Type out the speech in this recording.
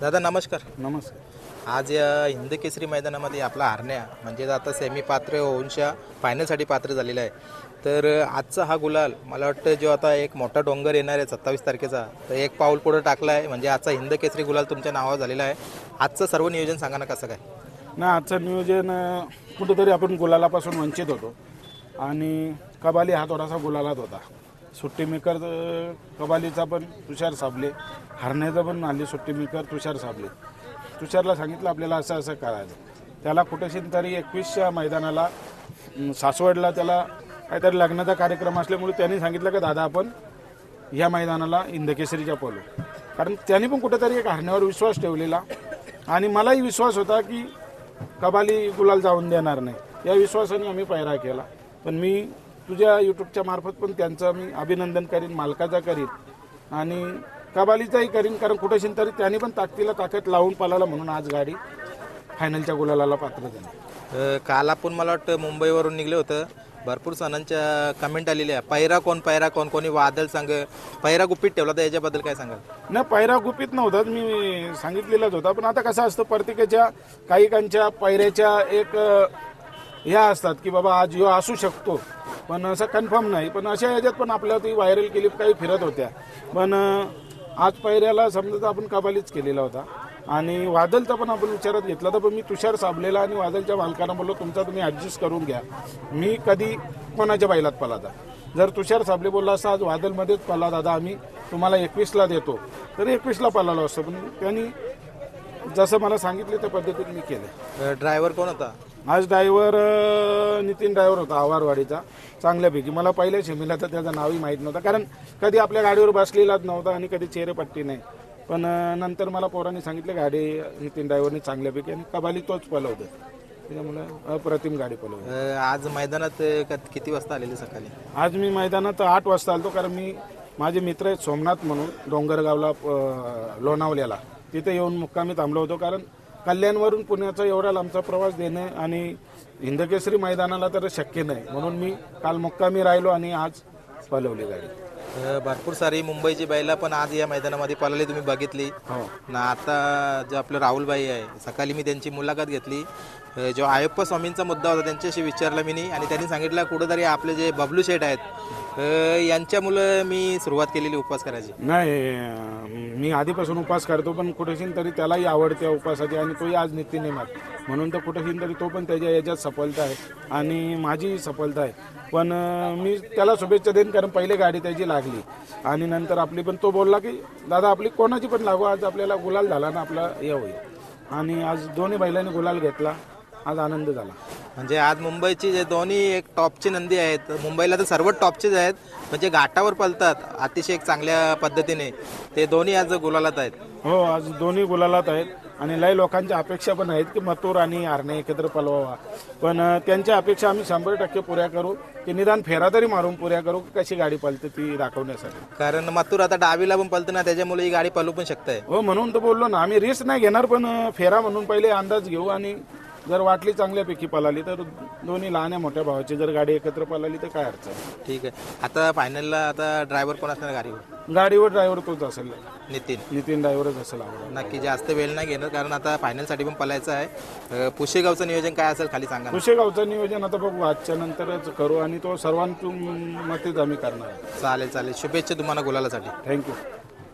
दादा नमस्कार. नमस्कार. आज या हिंद केसरी मैदानामध्ये आपला हरण्या म्हणजे आता सेमी पात्र होऊनच्या फायनलसाठी पात्र झालेला आहे. तर आजचा हा गुलाल मला वाटतं जो आता एक मोठा डोंगर येणार आहे सत्तावीस तारखेचा तर एक पाऊल पुढं टाकला आहे. म्हणजे आजचा हिंद केसरी गुलाल तुमच्या नावावर झालेला आहे. आजचं सर्व नियोजन सांगा ना कसं काय? ना आजचं नियोजन अं, कुठेतरी आपण गुलालापासून वंचित होतो. आणि कबाली हा थोडासा गुलालात होता. सुट्टी मेकर कबालीचा पण तुषार साबले. हरण्याचा पण आली सुट्टी मेकर तुषार साबले. तुषारला सांगितलं आपल्याला असं असं करायचं. त्याला कुठेशी तरी एकवीसच्या मैदानाला सासवडला त्याला काहीतरी लग्नाचा कार्यक्रम असल्यामुळे त्यांनी सांगितलं की दादा आपण या मैदानाला इंदकेसरीच्या पळू कारण त्यांनी पण कुठेतरी एक हरण्यावर विश्वास ठेवलेला. आणि मलाही विश्वास होता की कबाली गुलाल जाऊन देणार नाही. या विश्वासाने आम्ही पैरा केला. पण मी तुझ्या यूट्यूबच्या मार्फत पण त्यांचं मी अभिनंदन करीन मालकाचा करीन. आणि कबालीचाही करीन कारण कुठेशी तरी त्यांनी पण ताकदीला ताकद लावून पळाला म्हणून आज गाडी फायनलच्या गुलालाला पात्र झाली. काल आपण मला वाटतं मुंबईवरून निघलं होतं. भरपूर सणांच्या कमेंट आलेल्या पैरा कोण पैरा कोण कोणी वादळ सांग पैरा गुपित ठेवला तर याच्याबद्दल काय सांगाल? नाही पैरा गुपित नव्हताच मी सांगितलेलाच होता पण आता कसं असतं प्रत्येकाच्या काहीकांच्या पैऱ्याच्या एक ह्या असतात की बाबा आज ह्यो असू शकतो. पण असं कन्फर्म नाही. पण अशा ह्याच्यात पण आपल्या ती व्हायरल क्लिप काही फिरत होत्या. पण आज पैऱ्याला समजा तर आपण कबालीच केलेला होता. आणि वादलचा पण आपण विचारात घेतला तर पण मी तुषार साबलेला आणि वादलच्या मालकांना बोललो तुमचा तुम्ही ॲडजस्ट करून घ्या. मी कधी कोणाच्या बैलात पलाता जर तुषार साबले बोलला असता आज वादलमध्येच पला दादा आम्ही. तुम्हाला एकवीसला देतो. तर एकवीसला पळालो असतो. पण त्यांनी जसं मला सांगितलं त्या पद्धतीने मी केलं. ड्रायव्हर कोण होता? आज ड्रायव्हर नितीन ड्रायव्हर होता आवारवाडीचा. चांगल्यापैकी मला पहिल्या शेमीला तर त्याचं नावही माहीत नव्हतं. कारण कधी आपल्या गाडीवर बसलेलाच नव्हता आणि कधी चेहरेपट्टी नाही. पण नंतर मला पोरांनी सांगितलं गाडी नितीन ड्रायव्हरने चांगल्यापैकी आणि कबाली तोच पलवतो. त्याच्यामुळे अप्रतिम गाडी पलवली अ, आज मैदानात अ, क- किती वाजता आलेले सकाळी? आज मी मैदानात आठ वाजता आलतो कारण मी माझे मित्र आहेत सोमनाथ म्हणून डोंगरगावला अं, लोणावल्याला. तिथे येऊन मुक्कामी थांबलो होतो कारण कल्याणवरून पुण्याचा एवढा लांबचा प्रवास देणं आणि हिंदकेसरी मैदानाला तर शक्य नाही. म्हणून मी काल मुक्कामी राहिलो आणि आज पलवली गाडी. भरपूर सारी मुंबईची बैला पण आज या मैदानामध्ये पळाली तुम्ही बघितली. हो. ना आता जो आपलं राहुलबाई आहे सकाळी मी त्यांची मुलाखत घेतली. जो आयप्पा स्वामींचा मुद्दा होता त्यांच्याशी विचारला मी आणि त्यांनी सांगितलं कुठंतरी आपले जे बबलू शेठ आहेत यांच्यामुळं मी सुरुवात केलेली उपवास करायची. नाही मी आधीपासून उपास करतो पण कुठेशी तरी त्यालाही आवडते उपासाची आणि तोही आज नित्य नेमात म्हणून तर कुठेशी तरी तो पण त्याच्या याच्यात सफलता आहे. आणि माझी सफलता आहे. पण मी त्याला शुभेच्छा देईन कारण पहिले गाडी त्याची लागली. आणि नंतर आपली पण तो बोलला की दादा आपली कोणाची पण लागू आज आपल्याला गुलाल झाला ना आपला हे होईल. आणि आज दोन्ही बैलांनी गुलाल घेतला. आज आनंद झाला. म्हणजे आज मुंबईची जे दोन्ही एक टॉपची नंदी आहेत मुंबईला तर सर्व टॉपचेच आहेत म्हणजे घाटावर पलतात अतिशय एक चांगल्या पद्धतीने ते दोन्ही आज गुलालात आहेत. हो आज दोन्ही गुलालात आहेत. आणि लय लोकांच्या अपेक्षा पण आहेत की मथुर आणि आरणे एकत्र पलवावा. पण त्यांच्या अपेक्षा आम्ही शंभर टक्के पुऱ्या करू की निदान फेरा तरी मारून पुऱ्या करू की कशी गाडी पळते ती दाखवण्यासाठी. कारण मथुर आता डावीला पण पलतं ना त्याच्यामुळे ही गाडी पलू पण शकते. हो म्हणून तर बोललो ना आम्ही रिस्क नाही घेणार पण फेरा म्हणून पहिले अंदाज घेऊ आणि जर वाटली चांगल्यापैकी पळाली तर दोन्ही लहान आहे मोठ्या भावाची. जर गाडी एकत्र पळाली तर काय अडचण. ठीक आहे. आता फायनलला आता ड्रायव्हर कोण असणार गाडीवर? गाडीवर ड्रायव्हर तोच असेल. नितीन. नितीन ड्रायव्हरच असेल आवडा नक्की जास्त वेळ नाही घेणार कारण आता फायनलसाठी पण पलायचं आहे. अं, पुशेगावचं नियोजन काय असेल खाली सांगा ना. कुशेगावचं नियोजन आता बघू आजच्या नंतरच करू आणि तो सर्वांतून मतेच आम्ही करणार. चालेल चालेल. शुभेच्छा तुम्हाला गुलालासाठी. थँक्यू